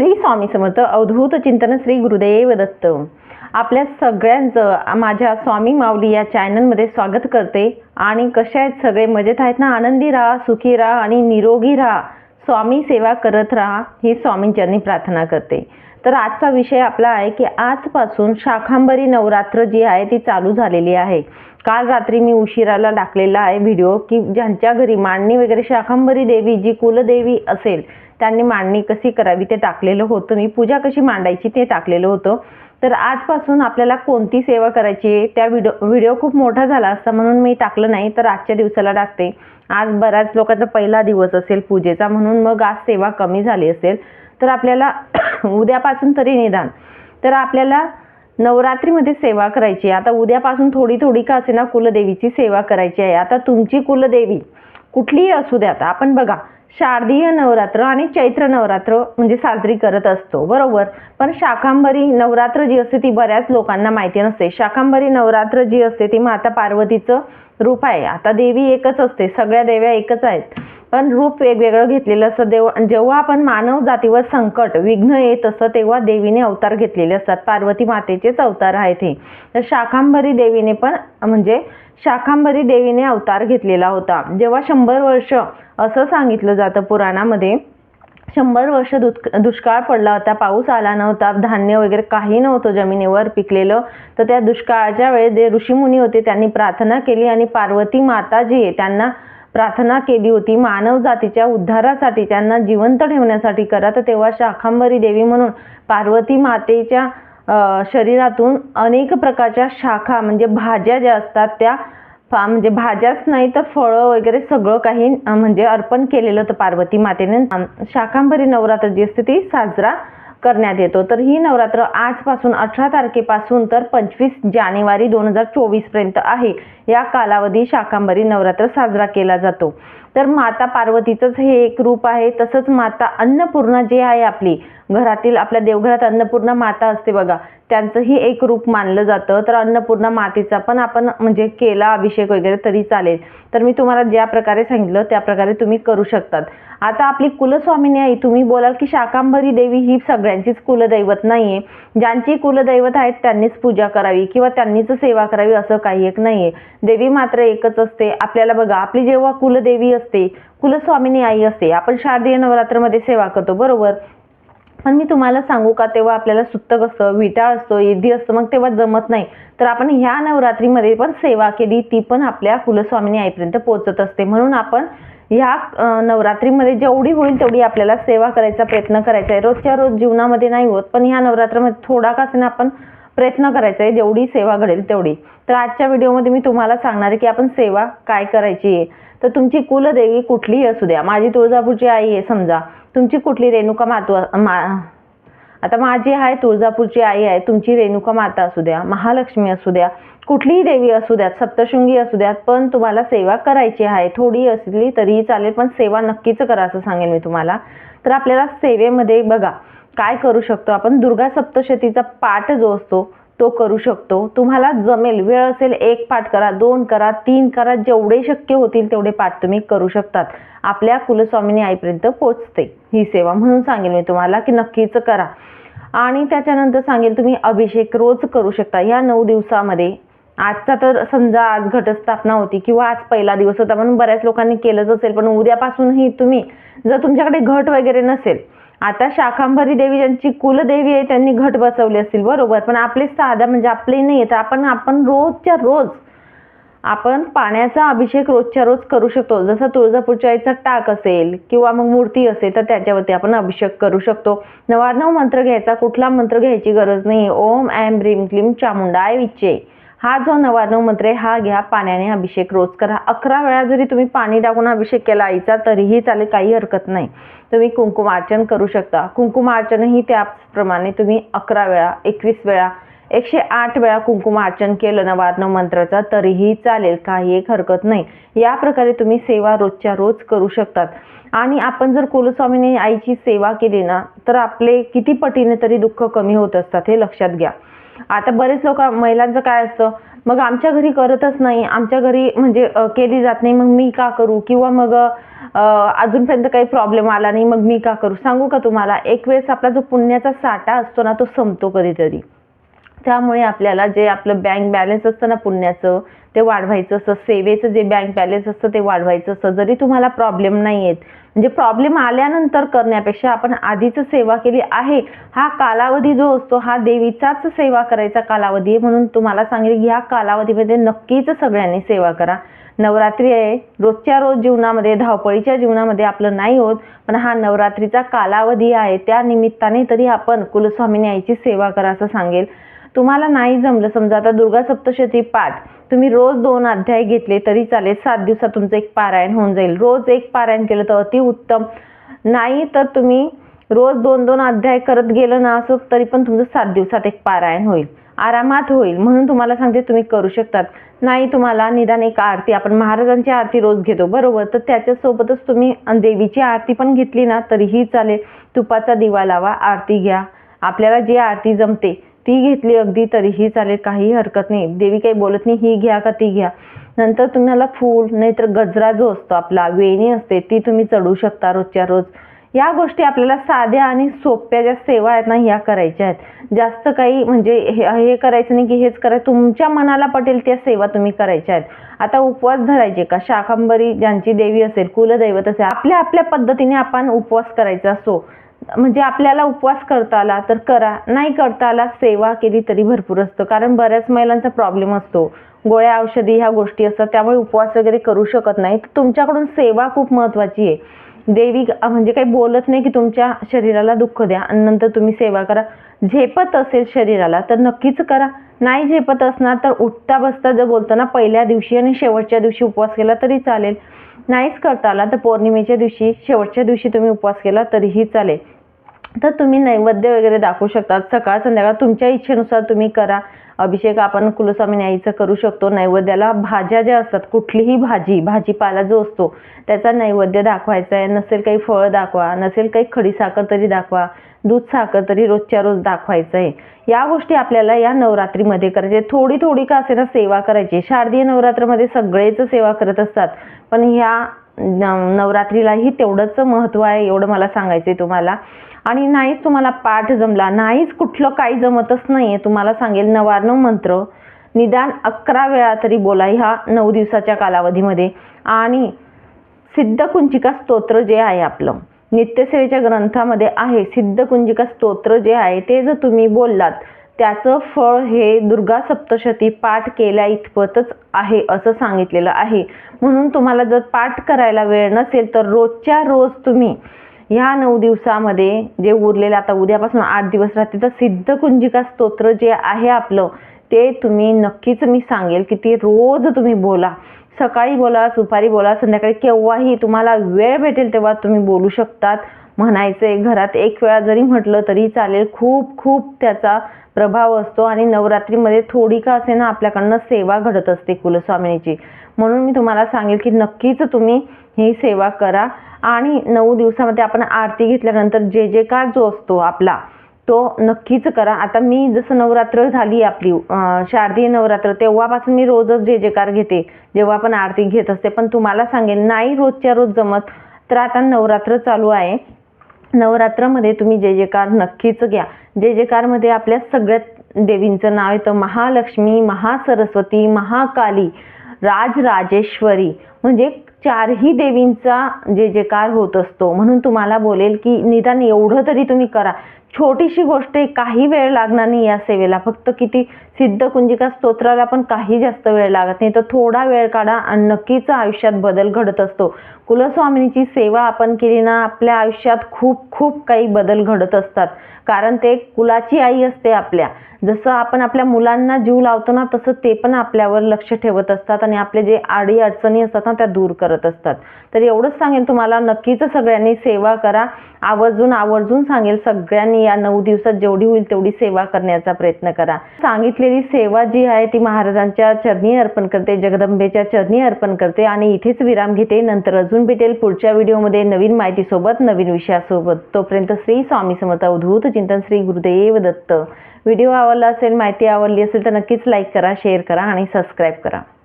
श्री स्वामी समर्थ अवधूत चिंतन श्री गुरुदेव दत्त. आपल्या सगळ्यांचं माझ्या स्वामी माऊली या चॅनलमध्ये स्वागत करते. आणि कसे आहेत सगळे? मजेत आहेत ना? आनंदी राहा सुखी राहा आणि निरोगी राहा. स्वामी सेवा करत राहा ही स्वामींच्यांनी प्रार्थना करते. तर आजचा विषय आपला आहे की आजपासून शाखांबरी नवरात्र जी आहे ती चालू झालेली आहे. काल रात्री मी उशिराला टाकलेला आहे व्हिडिओ की ज्यांच्या घरी मांडणी वगैरे शाखांबरी देवी जी कुलदेवी असेल त्यांनी मांडणी कशी करावी ते टाकलेलं होतं. मी पूजा कशी मांडायची ते टाकलेलं होतं. तर आजपासून आपल्याला कोणती सेवा करायची आहे? त्या व्हिडिओ व्हिडिओ खूप मोठा झाला असता म्हणून मी टाकलं नाही तर आजच्या दिवसाला टाकते. आज बऱ्याच लोकांचा पहिला दिवस असेल पूजेचा म्हणून मग आज सेवा कमी झाली असेल. तर आपल्याला उद्यापासून तरी निदान. तर आपल्याला नवरात्रीमध्ये सेवा करायची आहे. आता उद्यापासून थोडी थोडी का असे ना कुलदेवीची सेवा करायची आहे. आता तुमची कुलदेवी कुठलीही असू द्या आता आपण बघा शारदीय नवरात्र आणि चैत्र नवरात्र म्हणजे साजरी करत असतो. बरोबर? पण शाकांबरी नवरात्र जी असते ती बऱ्याच लोकांना माहिती नसते. शाकांबरी नवरात्र जी असते ती माता पार्वतीचं रूप आहे. आता देवी एकच असते. सगळ्या देव्या एकच आहेत. पण रूप वेगवेगळं घेतलेलं असतं. देव जेव्हा आपण मानव जातीवर संकट विघ्न येत असतं तेव्हा देवीने अवतार घेतलेले असतात. पार्वती मातेचेच अवतार आहेत हे. तर शाखांबरी देवीने पण म्हणजे शाखांबरी देवीने अवतार घेतलेला होता. जेव्हा शंभर वर्ष असं सांगितलं जातं पुराणामध्ये शंभर वर्ष दुष्काळ पडला होता पाऊस आला नव्हता धान्य वगैरे काही नव्हतं जमिनीवर पिकलेलं. तर त्या दुष्काळाच्या वेळेस जे ऋषीमुनी होते त्यांनी प्रार्थना केली आणि पार्वती माता जी आहे त्यांना प्रार्थना केली होती मानव जातीच्या उद्धारासाठी त्यांना जिवंत ठेवण्यासाठी करा. तर तेव्हा शाखांबरी देवी म्हणून पार्वती मातेच्या शरीरातून अनेक प्रकारच्या शाखा म्हणजे भाज्या ज्या असतात त्या फा म्हणजे भाज्याच नाही तर फळं वगैरे सगळं काही म्हणजे अर्पण केलेलं होतं पार्वती मातेने. शाकांभरी नवरात्र जी असते ती साजरा करण्यात येतो. तर ही नवरात्र आजपासून अठरा तारखेपासून तर पंचवीस जानेवारी दोन हजार चोवीसपर्यंत आहे. या कालावधी शाखांबरी नवरात्र साजरा केला जातो. तर माता पार्वतीचंच हे एक रूप आहे. तसंच माता अन्नपूर्णा जी आहे आपली घरातील आपल्या देवघरात अन्नपूर्णा माता असते बघा. त्यांचंही एक रूप मानलं जातं. तर अन्नपूर्णा मातेचा पण आपण म्हणजे केला अभिषेक वगैरे तरी चालेल. तर मी तुम्हाला ज्या प्रकारे सांगितलं त्या प्रकारे तुम्ही करू शकतात. आता आपली कुलस्वामिनी आई तुम्ही बोलाल की शाकांबरी देवी ही सगळ्यांचीच कुलदैवत नाही आहे ज्यांची कुलदैवत आहेत त्यांनीच पूजा करावी किंवा त्यांनीच सेवा करावी असं काही एक नाही आहे देवी मात्र एकच असते. आपल्याला बघा आपली जेव्हा कुलदेवी असते कुलस्वामिनी आई असते आपण शारदीय नवरात्रमध्ये सेवा करतो बरोबर? पण मी तुम्हाला सांगू का तेव्हा आपल्याला सुत्तक असतं विटाळ असतो येदी असतं मग तेव्हा जमत नाही. तर आपण ह्या नवरात्रीमध्ये पण सेवा केली ती पण आपल्या कुलस्वामिनी आईपर्यंत पोहोचत असते. म्हणून आपण ह्या नवरात्रीमध्ये जेवढी होईल तेवढी आपल्याला सेवा करायचा प्रयत्न करायचा आहे. रोजच्या रोज जीवनामध्ये नाही होत पण ह्या नवरात्रामध्ये थोडा का ना आपण प्रयत्न करायचा आहे. जेवढी सेवा घडेल तेवढी. तर आजच्या व्हिडिओमध्ये मी तुम्हाला सांगणार आहे की आपण सेवा काय करायची आहे. तर तुमची कुलदेवी कुठलीही असू द्या. माझी तुळजापूरची आई आहे समजा. तुमची कुठली रेणुका मातू मा आता माझी आहे तुळजापूरची आई आहे तुमची रेणुका माता असू द्या महालक्ष्मी असू द्या कुठलीही देवी असू द्यात सप्तशृंगी असू द्यात पण तुम्हाला सेवा करायची आहे. थोडी असली तरीही चालेल पण सेवा नक्कीच करा असं सांगेन मी तुम्हाला. तर आपल्याला सेवेमध्ये बघा काय करू शकतो आपण? दुर्गा सप्तशतीचा पाठ जो असतो तो करू शकतो. तुम्हाला जमेल. वेळ असेल एक पाठ करा दोन करा तीन करा. जेवढे शक्य होतील तेवढे पाठ तुम्ही करू शकतात. आपल्या कुलस्वामिनी आईपर्यंत पोचते. ही सेवा म्हणून सांगेल मी तुम्हाला की नक्कीच करा. आणि त्याच्यानंतर सांगेल तुम्ही अभिषेक रोज करू शकता. या नऊ दिवसामध्ये आजचा तर समजा आज घटस्थापना होती किंवा आज पहिला दिवस होता म्हणून बऱ्याच लोकांनी केलंच असेल. पण उद्यापासूनही तुम्ही जर तुमच्याकडे घट वगैरे नसेल आता शाखांबरी देवी ज्यांची कुलदेवी आहे त्यांनी घट बसवले असतील बरोबर. पण आपले साधा म्हणजे आपले नाही तर आपण आपण रोजच्या रोज आपण पाण्याचा अभिषेक रोजच्या रोज करू शकतो. जसं तुळजापूरच्या आईचा टाक असेल किंवा मग मूर्ती असेल तर त्याच्यावरती आपण अभिषेक करू शकतो. नवार्णव मंत्र घ्यायचा कुठला मंत्र घ्यायची गरज नाही ओम ॲम ब्रीम क्लीम चामुंडाय विच्चे. हा जो नवार्णव मंत्र आहे हा घ्या पाण्याने अभिषेक रोज करा. अकरा वेळा जरी तुम्ही पाणी टाकून अभिषेक केला आईचा तरीही चालेल काही हरकत नाही. तुम्ही कुंकुमार्चन करू शकता. कुंकुमार्चनही त्याप्रमाणे तुम्ही अकरा वेळा एकवीस वेळा एकशे आठ वेळा कुंकुमार्चन केलं नवार्णव मंत्राचा तरीही चालेल. काही एक हरकत नाही. या प्रकारे तुम्ही सेवा रोजच्या रोज करू शकतात. आणि आपण जर कुलस्वामीने आईची सेवा केली ना तर आपले किती पटीने तरी दुःख कमी होत असतात हे लक्षात घ्या. आता बरेच लोक महिलांचं काय असतं मग आमच्या घरी करतच नाही. आमच्या घरी म्हणजे केली जात नाही. मग मी का करू? किंवा मग अजूनपर्यंत काही प्रॉब्लेम आला नाही मग मी का करू? सांगू का तुम्हाला? एक वेळेस आपला जो पुण्याचा साठा असतो ना तो संपतो कधीतरी. त्यामुळे आपल्याला जे आपलं बँक बॅलन्स असतं ना पुण्याचं ते वाढवायचं असतं. सेवेचं जे बँक बॅलन्स असतं ते वाढवायचं असतं. जरी तुम्हाला प्रॉब्लेम नाही आहेत म्हणजे प्रॉब्लेम आल्यानंतर करण्यापेक्षा आपण आधीच सेवा केली आहे. हा कालावधी जो असतो हा देवीचाच सेवा करायचा कालावधी आहे म्हणून तुम्हाला सांगेल ह्या कालावधीमध्ये नक्कीच सगळ्यांनी सेवा करा. नवरात्री आहे. रोजच्या रोज जीवनामध्ये धावपळीच्या जीवनामध्ये आपलं नाही होत पण हा नवरात्रीचा कालावधी आहे. त्या निमित्ताने तरी आपण कुलस्वामीने आईची सेवा करा असं सांगेल. तुम्हाला नाही जमलं समजा आता दुर्गा सप्तशती पाठ तुम्ही रोज दोन अध्याय घेतले तरी चालेल सात दिवसात तुमचं एक पारायण होऊन जाईल. रोज एक पारायण केलं तर अति उत्तम. नाही तर तुम्ही रोज दोन दोन अध्याय करत गेलं ना असं तरी पण तुमचं सात दिवसात एक पारायण होईल. आरामात होईल म्हणून तुम्हाला सांगते तुम्ही करू शकतात. नाही तुम्हाला निदान एक आरती आपण महाराजांची आरती रोज घेतो बरोबर? तर त्याच्यासोबतच तुम्ही देवीची आरती पण घेतली ना तरीही चालेल. तुपाचा दिवा लावा आरती घ्या. आपल्याला जी आरती जमते ती घेतली अगदी तरीही चालेल काही हरकत नाही. देवी काही बोलत नाही ही घ्या का ती घ्या. नंतर तुम्हाला फूल नाहीतर गजरा जो असतो आपला वेणी असते ती तुम्ही चढू शकता रोजच्या रोज. या गोष्टी आपल्याला साध्या आणि सोप्या ज्या सेवा आहेत ना ह्या करायच्या आहेत. जास्त काही म्हणजे हे हे करायचं नाही की हेच करायचं. तुमच्या मनाला पटेल त्या सेवा तुम्ही करायच्या आहेत. आता उपवास धरायचे का? शाकंबरी ज्यांची देवी असेल कुलदैवत असेल आपल्या आपल्या पद्धतीने आपण उपवास करायचा असो. म्हणजे आपल्याला उपवास करता आला तर करा. नाही करता आला सेवा केली तरी भरपूर असतं. कारण बऱ्याच महिलांचा प्रॉब्लेम असतो. गोळ्या औषधी ह्या गोष्टी असतात. त्यामुळे उपवास वगैरे करू शकत नाही. तर तुमच्याकडून सेवा खूप महत्त्वाची आहे. देवी म्हणजे काही बोलत नाही की तुमच्या शरीराला दुःख द्या. आणि नंतर तुम्ही सेवा करा. झेपत असेल शरीराला तर नक्कीच करा. नाही झेपत असणार तर उठता बसता जर बोलताना पहिल्या दिवशी आणि शेवटच्या दिवशी उपवास केला तरी चालेल. नाहीच करता आला तर पौर्णिमेच्या दिवशी शेवटच्या दिवशी तुम्ही उपवास केला तरीही चालेल. तर तुम्ही नैवेद्य वगैरे दाखवू शकता सकाळ संध्याकाळ तुमच्या इच्छेनुसार तुम्ही करा. अभिषेक आपण कुलस्वामी आईचं करू शकतो. नैवेद्याला भाज्या ज्या असतात कुठलीही भाजी भाजीपाला जो असतो त्याचा नैवेद्य दाखवायचा आहे. नसेल काही फळ दाखवा नसेल काही खडी साखर तरी दाखवा दूध साखर तरी रोजच्या रोज दाखवायचं आहे. या गोष्टी आपल्याला या नवरात्रीमध्ये करायचे थोडी थोडी का असेना सेवा करायची शारदीय नवरात्रमध्ये सगळेच सेवा करत असतात. पण ह्या नवरात्रीलाही तेवढंच महत्त्व आहे एवढं मला सांगायचं आहे तुम्हाला. आणि नाहीच तुम्हाला पाठ जमला नाहीच कुठलं काही जमतच नाही आहे तुम्हाला सांगेल नवार्णव मंत्र निदान अकरा वेळा तरी बोला ह्या नऊ दिवसाच्या कालावधीमध्ये. आणि सिद्धकुंजिका स्तोत्र जे आहे आपलं नित्यसेवेच्या ग्रंथामध्ये आहे सिद्धकुंजिका स्तोत्र जे आहे ते जर तुम्ही बोललात त्याचं फळ हे दुर्गा सप्तशती पाठ केल्या इतपतच आहे असं सांगितलेलं आहे. म्हणून तुम्हाला जर पाठ करायला वेळ नसेल तर रोजच्या रोज तुम्ही ह्या नऊ दिवसामध्ये जे उरलेलं आता उद्यापासून आठ दिवस राहते तर सिद्धकुंजिका स्तोत्र जे आहे आपलं ते तुम्ही नक्कीच मी सांगेल की ते रोज तुम्ही बोला. सकाळी बोला दुपारी बोला संध्याकाळी केव्हाही तुम्हाला वेळ भेटेल तेव्हा तुम्ही बोलू शकतात. म्हणायचे घरात एक वेळा जरी म्हटलं तरी चालेल. खूप खूप त्याचा प्रभाव असतो आणि नवरात्रीमध्ये थोडी का असे ना आपल्याकडनं सेवा घडत असते कुलस्वामिनीची. म्हणून मी तुम्हाला सांगेल की नक्कीच तुम्ही ही सेवा करा. आणि नऊ दिवसामध्ये आपण आरती घेतल्यानंतर जे जे कार जो असतो आपला तो नक्कीच करा. आता मी जसं नवरात्र झाली आपली शारदीय नवरात्र तेव्हापासून मी रोजच जे जे कार घेते जेव्हा आपण आरती घेत असते. पण तुम्हाला सांगेल नाही रोजच्या रोज जमत तर आता नवरात्र चालू आहे. नवरात्रामध्ये तुम्ही जे जे कार नक्कीच घ्या. जे जे कारमध्ये आपल्या सगळ्यात देवींचं नाव येतं महालक्ष्मी महासरस्वती महाकाली राजराजेश्वरी. म्हणजे चारही देवींचा जे जेकार होत असतो. म्हणून तुम्हाला बोलेल की निदान एवढं तरी तुम्ही करा. छोटीशी गोष्ट आहे काही वेळ लागणार नाही या सेवेला. फक्त किती सिद्ध कुंजिका स्तोत्राला पण काही जास्त वेळ लागत नाही. तर थोडा वेळ काढा आणि नक्कीच आयुष्यात बदल घडत असतो. कुलस्वामिनीची सेवा आपण केली ना आपल्या आयुष्यात खूप खूप काही बदल घडत असतात. कारण ते कुलाची आई असते आपल्या. जसं आपण आपल्या मुलांना जीव लावतो ना तसं ते पण आपल्यावर लक्ष ठेवत असतात आणि आपले जे आडी अडचणी असतात ना त्या दूर करत असतात. तर एवढंच सांगेल तुम्हाला नक्कीच सगळ्यांनी सेवा करा. आवर्जून आवर्जून सांगेल सगळ्यांनी या नऊ दिवसात जेवढी होईल तेवढी सेवा करण्याचा प्रयत्न करा. सांगितलेली सेवा जी आहे ती महाराजांच्या चरणी अर्पण करते जगदंबेच्या चरणी अर्पण करते आणि इथेच विराम घेते. नंतर अजून अजून भेटेल पुढच्या व्हिडिओमध्ये नवीन माहितीसोबत नवीन विषयासोबत. तोपर्यंत श्री स्वामी समर्थ अवधूत चिंतन श्री गुरुदेव दत्त. व्हिडिओ आवडला असेल माहिती आवडली असेल तर नक्कीच लाईक करा शेअर करा आणि सबस्क्राईब करा.